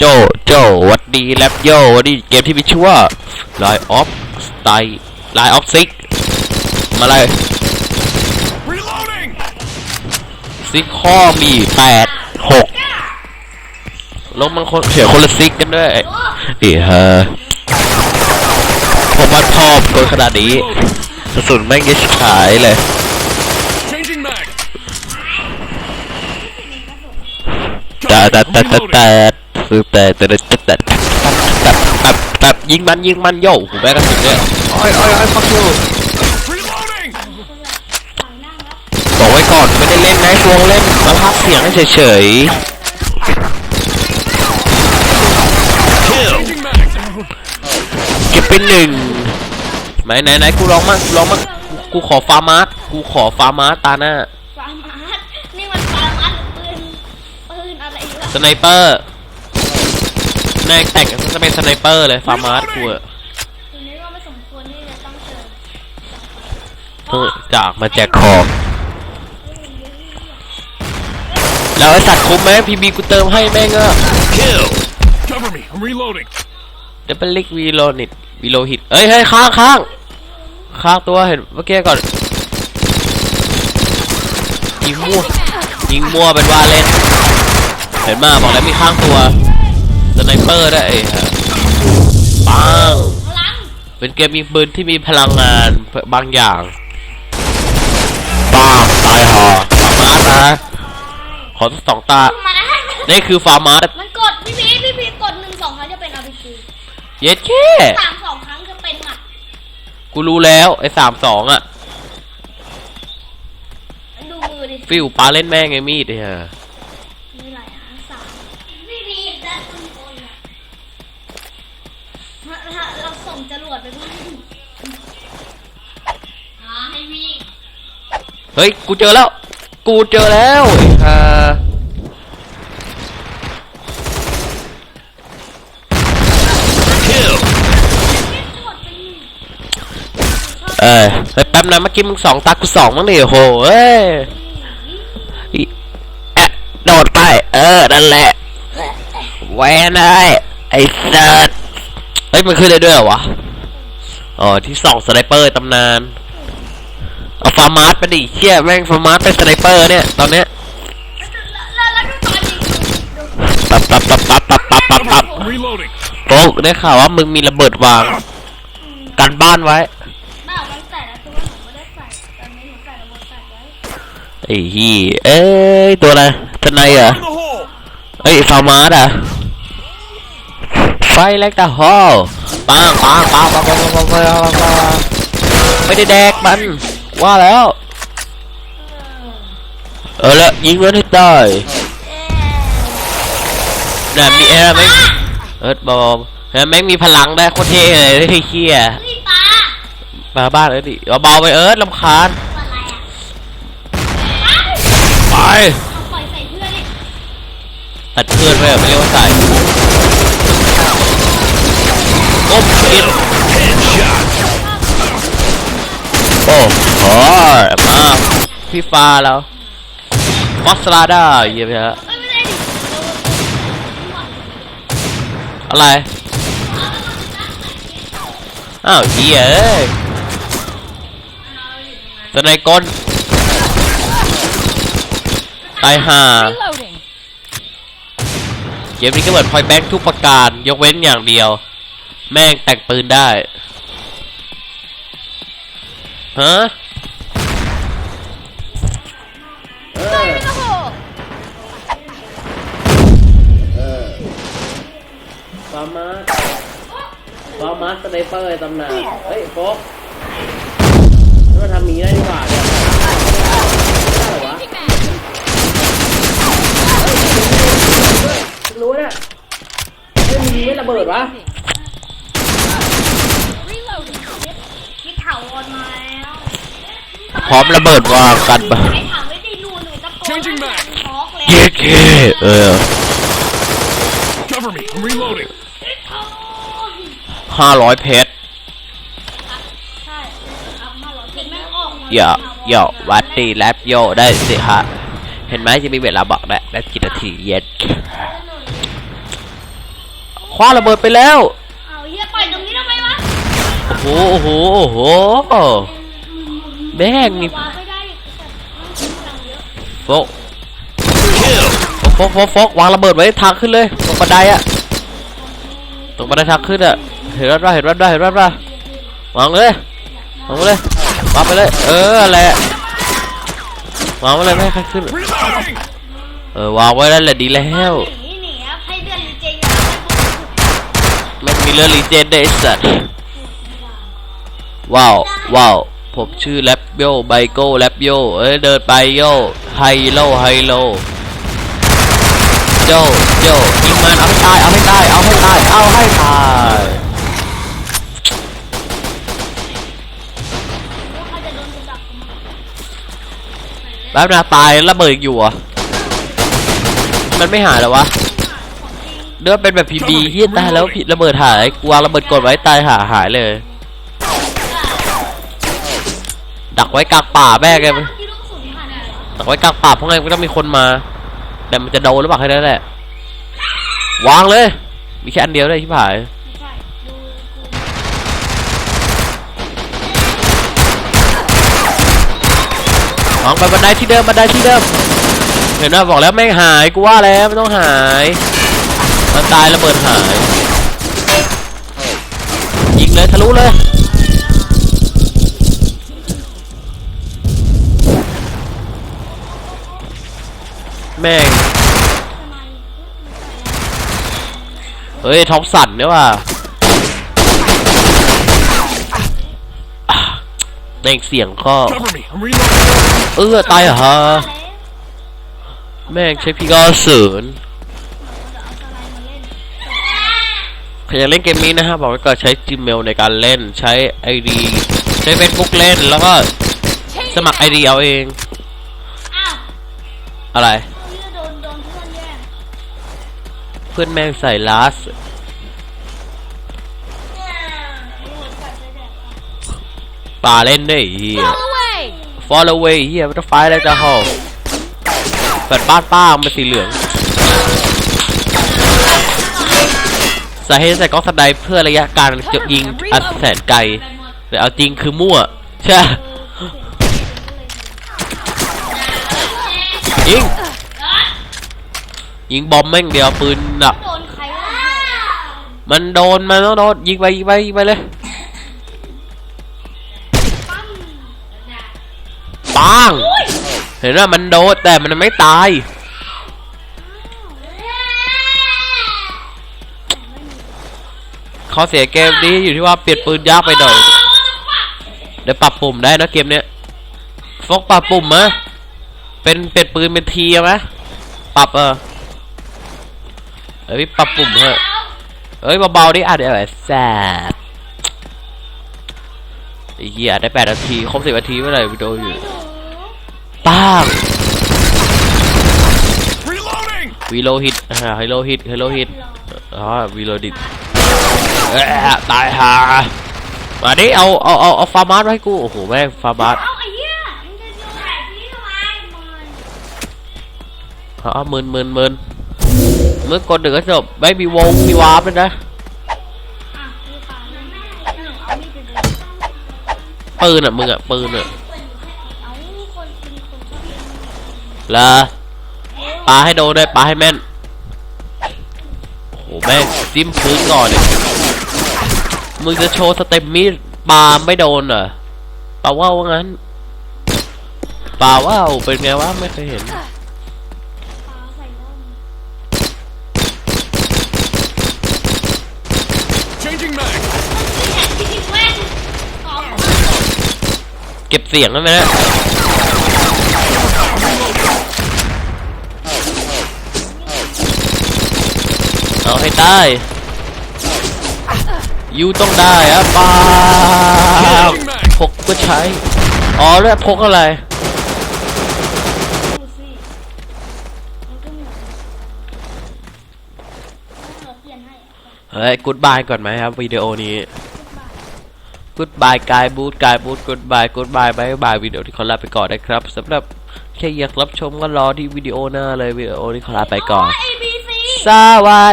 โจ โจหวัดดีแรปโยหวัดดีเกมที่มีชื่อว่า Line of Style Line of Six มาเลย Reloading! ซิกข้อมีแปดหกลงมันคนเสียคนละซิกกันด้วยดีฮะผมวัดพอบตัวขนาดนี้กระสุนแม่งยังขายเลย Changing mag! แต่แต่แต่แต่แต่ คือแต่แต่แต่แต่แต่แต่แต่ยิงมันยิงมันโย่หูแม่กระสุนเนี่ยโอ้ยโอ้ยโอ้ยฟักยูบอกไว้ก่อนไม่ได้เล่นนะช่วงเล่นมาพักเสียงเฉยๆเก็บเป็นหนึ่งไหนไหนไหนกูลองมั่งกูลองมั่งกูขอฟาร์มาร์สกูขอฟาร์มาร์สตาหน้าฟาร์มาร์ทนี่มันฟาร์มาร์ทหรือปืนปืนอะไรวะสไนเปอร์ แม่งแต่งกันจะเป็นสไนเปอร์เลยฟาร์มาร์สกูอะทีนี้ว่าไม่สมควรที่จะต้องเจอเออจากมาแจกของ แล้วไอสัตว์คุ้มไหมพีบีกูเติมให้แม่งอะ Kill! Cover me, I'm reloading. เดบเบิลลิกวีโลนิดวีโลหิตเอ้ยเฮ้ยข้างข้างข้างตัวเห็นเมื่อกี้ก่อนยิงมั่วยิงมั่วเป็นว่าเล่น เห็นมาบอกแล้วมีข้างตัว สไนเปอร์ได้วยไอ้ฮะปังพลังเป็นเกมมีปืนที่มีพลังงานบางอย่างปังตายหอฟาร์มาสนะขอสักสองตา มานี่คือฟาร์มาสมันกดพี่พีพี่พีกดหนึ่งสองครั้งจะเป็นอาร์พีจีเย็ดแค่สามสองครั้งจะเป็นหมัดกูรู้แล้วไอ้สามสองอะดูมือดิ ฟิวปลาเล่นแม่งไงมีดเนี่ย มีหลายหางสามพี่พีได้คนโกนอะถ้าถ้าเราส่งจรวดไปบ้างอ่าให้วิ่ง เฮ้ย กูเจอแล้ว กูเจอแล้วไอ้ห่า Kill! เออเฮ้ยแป๊บนะเมื่อกี้มึงสองตากูสองมั้งดิโอ้โหเอ้ยอีแอะโดดไป เออ นั่นแหละแหวนไอ้ไอ้สัตว์เฮ้ย มันขึ้นได้ด้วยเหรอวะ อ๋อ ที่สองสไนเปอร์ตำนาน เอาฟาร์มาร์สไปดิเชี่ยแม่งฟาร์มาร์สเป็นสไนเปอร์เนี่ยตอนเนี้ยปับปับปับปับปับปับปับปับโป๊กได้ข่าวว่ามึงมีระเบิดวางกันบ้านไว้ไอ้ฮีเอ้ยตัวอะไรทนายเหรอ In the hole! เอ้ยฟาร์มาร์สอะไฟเล็กตาฮอลปังปังปังปังปังปังปังปังไม่ได้แดกมัน ว่าแล้ว เออล้วยิงมันให้ตายน่ะมีเออไหมเอิร์ดบอมเฮ้ยแม่งมีพลังได้โคตรเท่เลยไอ้เฮียปลามาบ้านเอิร์ดดิเอาเบาไปเอิร์ดลำคาญไปตัดเพื่อนไว้อะไม่เรียกว่าใส่โอ้ปิด Headshot! โอ้โหมาพี่ฟ้าแล้วมอสลาด้าเยี่ยมฮะเอะไร อ้าวเฮียเอ้ยตะไนก้นตายห่าเกมนี้ก็เหมือนพอยแบงค์ทุกประการ ยกเว้นอย่างเดียว แม่งแต่งปืนได้ ฮะฟาร์มาสฟาร์มาสสไนเปอร์ตำนานเฮ้ยโฟกนี่มันทำมีได้ดีกว่าเนี่ยได้เหรอวะรู้เนี่ยไม่มีไม่ระเบิดวะ พี่เถาวนมาแล้ว พร้อมระเบิดวางกันปะไอ้เถาไม่ได้ดูหนูตะโกน Changing mag ช็อกเลยเย้เคเออ Cover me, I'm reloading. ห้าร้อยเพชรใช่เอามาหลอดเห็นแม่งออกมาเยอะเยอะวัดดีแลบโยได้สิฮะ เห็นไหมจะมีเวลาบอกได้ได้กี่นาทีเย็ดคว้าระเบิดไปแล้ว เอาเฮียปล่อยตรงนี้ทำไมวะ โอ้โห โอ้โห โอ้โห แม่งนี่วางไม่ได้แต่มันกินตังค์เยอะโฟก Kill. โฟกโฟกโฟกวางระเบิดไว้ทางขึ้นเลยตรงบันไดอะตรงบันไดทางขึ้นอะเห็นว่าป่ะเห็นว่าป่ะเห็นว่าป่ะวางเลยวางไปเลยวางไปเลย เออแหละวางไปเลยไม่ให้ใครขึ้น Reloading. เออวางไว้แล้วแหละดีแล้วหนีหนีครับให้เดือนรีเจนมันมีเรื่องรีเจนได้ไอ้สัตว์ว้าวว้าว ผมชื่อแรปโยไบโก้แรปโยเอ้ยเดินไปโยไฮโลไฮโลโยโยยิงมันเอาให้ตายเอาให้ตายเอาให้ตายเอาให้ตายแป๊บนะตายระเบิดอยู่อะมันไม่หายเหรอวะเนื้อเป็นแบบพีบีเฮียตายแล้วผิดระเบิดหายกลัวระเบิดกดไว้ตายหาหายเลย ดักไว้กลางป่าแม่งไงที่ลูกสุนผ่านไหนวะดักไว้กลางป่าเพราะไงมันต้องมีคนมา แต่มันจะโดนหรือเปล่าแค่นั้นแหละ วางเลย มีแค่อันเดียวเลยที่ผายไม่ใช่ดูกูวางไปบันไดที่เดิมบันไดที่เดิม เห็นไหมบอกแล้วไม่งหายกูว่าแล้วไม่ต้องหาย มันตายระเบิดหายยิงเลยทะลุเลย แม่ง เฮ้ย ท็อปสันเนี่ยว่ะอะแม่งเสียงข้อ Cover me. I'm reloading. เออตายเหรอฮะแม่งใช้พี่ก็ศูนย์ใครอยากเล่นเกมนี้นะฮะบอกไว้ก่อนใช้ Gmail ในการเล่นใช้ ID ใช้ Facebook เล่นแล้วก็สมัคร ID เอาเองอ้าวอะไร เฮียโดนโดนเพื่อนแย่ง เพื่อนแม่งใส่ลาสโอ้ยกัดเลยแดกปาเล่นได้ไอ้เฮีย Fall away เฮียมันจะไฟอะไรจะหอเปิดบ้านป้ามันสีเหลืองสาเหตุใส่กล้องสไนเพื่อระยะการจะยิงอันแสนไกลแต่เอาจริงคือมั่วใช่ปะยิง ยิงบอมแม่งเดียวปืนหนัก โดนใครวะมันโดนมันต้องโดนยิงไปยิงไปยิงไปเลยปังเห็นว่ามันโดนแต่มันไม่ตายเข้อเสียเกมนี้อยู่ที่ว่าเปลี่ยนปืนยากไปหน่อยเดี๋ยวปรับปุ่มได้นะเกมเนี้ยฟกปรับปุ่มมะเป็นเปลี่ยนปืนเป็นทีมะปรับเออ เอ้ยปรับปุ่มเถอะเอ้ยเบาๆดิอะเดี๋ยวไอ้แซดไอ้เหี้ยได้แปดนาทีครบสิบนาทีเมื่อไหร่วิดีโออยู่ป้าง Reloading. วีโลฮิตอ่าไฮโลฮิตไฮโลฮิตอ๋อวีโลดิตเอ้ยตายห่ามาดิเอาเอาเอาเอาฟาร์มาร์มาให้กูโอ้โหแม่งฟาร์มาร์เอาไอ้เหี้ยมึงจะโยนแหวนนี้ทำไมมึงอ๋อหมื่นหมื่นหมื่น เมื่อกดหนึ่งก็จบ ไม่มีวงมีวาร์ปเลยนะ ปืนอะมึงอะ ปืนอะเอาคนเป็นคนชอบเล่ะปาให้โดนด้วยปาให้แม่น โอ้แม่งจิ้มพื้นก่อนเนี่ยมึงจะโชว์สเต็ปมีดปาไม่โดนเหรอปาว่าว่างั้นปาว่าเป็นไงวะไม่เคยเห็น ปลาใส่ร่อง Changing mag. ที่ที่แว่นของ เก็บเสียงได้วไหมนะเอาให้ได้ยูต้องได้อะป้าพกก็ใช้ อ๋อแล้วพกอะไร เฮ้ยกูดบายก่อนไหมครับวิดีโอนี้ กูดบายกายบูทกายบูทกูดบายกูดบายบายบายวิดีโอที่ขอลาไปก่อนนะครับสำหรับแค่อยากรับชมก็รอที่วิดีโอหน้าเลยวิดีโอนี้ขอลาไปก่อน A B C สวัส